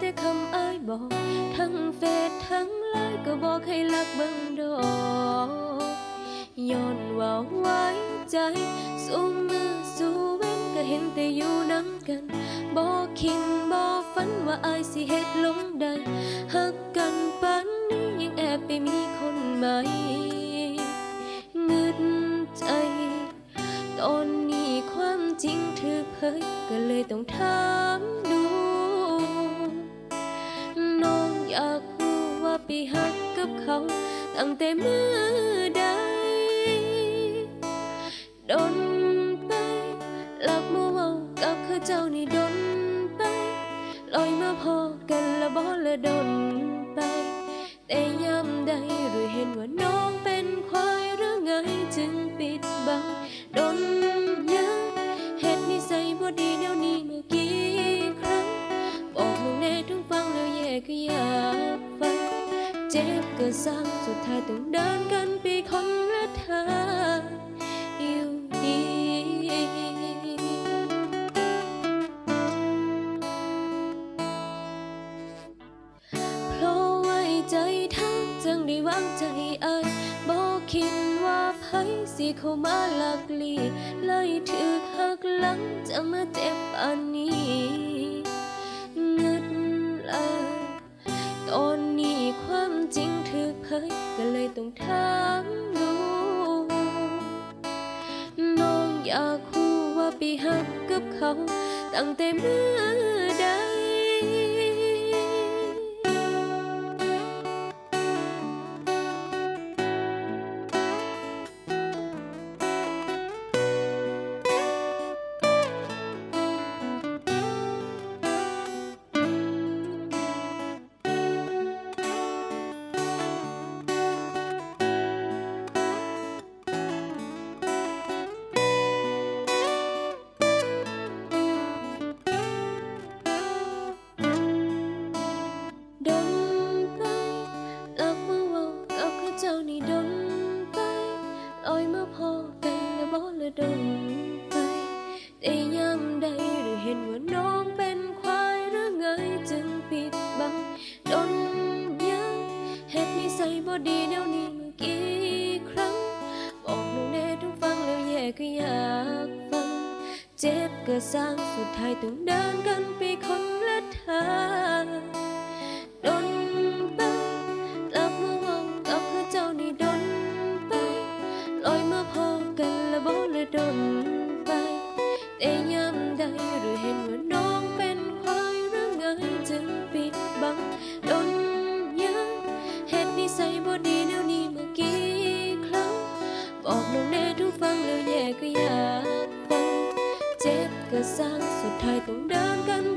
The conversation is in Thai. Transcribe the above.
แต่คำอ้ายบอก ทั้งเฟซทั้งไลน์ก็บอกให้รักเบิ่งดอกย้อนว่าไว้ใจสู้มือสู้เว้นก็เห็นแต่อยู่น้ำกันบอกคิดบอกฝันว่าอายสิเฮ็ดลงได้หักกันปานนี้ยังแอบไปมีคนใหม่เงึดใจ ตอนนี้ความจริงถือเผยก็เลยต้องถา ไปหักกับเขา ตั้งแต่เมื่อใดดนไปหลักมัวเมากับเขาเจ้านี่ดนไปลอยมาพอกันละบ่ละดนไป แต่ยามใดหรือเห็นว่าน้องเป็นควายหรือไงจึงปิดบังดน เจ็บก็สร้างสุดท้ายต้องเดินกันไปคนละทางอยู่ดีเพราะไว้ใจทักจึงได้วางใจอายบอกคิดว่าไผสิเข้ามาหลักลีเลยถือหักหลังจะมาเจ็บอันนี้ อยากรู้ว่าไปหักกับเขา ตั้งแต่เมื่อ กันและดนไปแต่ยามใดหรือเห็นว่าน้องเป็นควายหรือไงจึงปิดบังดนยังเหตุนิสัยบ่ดีเดี๋ยวนี้เมื่อกี้ครั้ง บอกน้องแน่ทุกฟังแล้วแย่ก็อยากฟัง เจ็บก็สร้างสุดท้ายต้องเดินกันไปคน ดนไป แต่ยามใดหรือเห็นว่าน้องเป็นควายหรือไงจึงปิดบังดนยังเหตุนิสัยบ่ดีเดี๋ยวนี้เมื่อกี้ครั้งบอกน้องแน่ทุกฟังแล้วแย่ก็อยากฟังเจ็บก็สร้างสุดท้ายต้องเดินกัน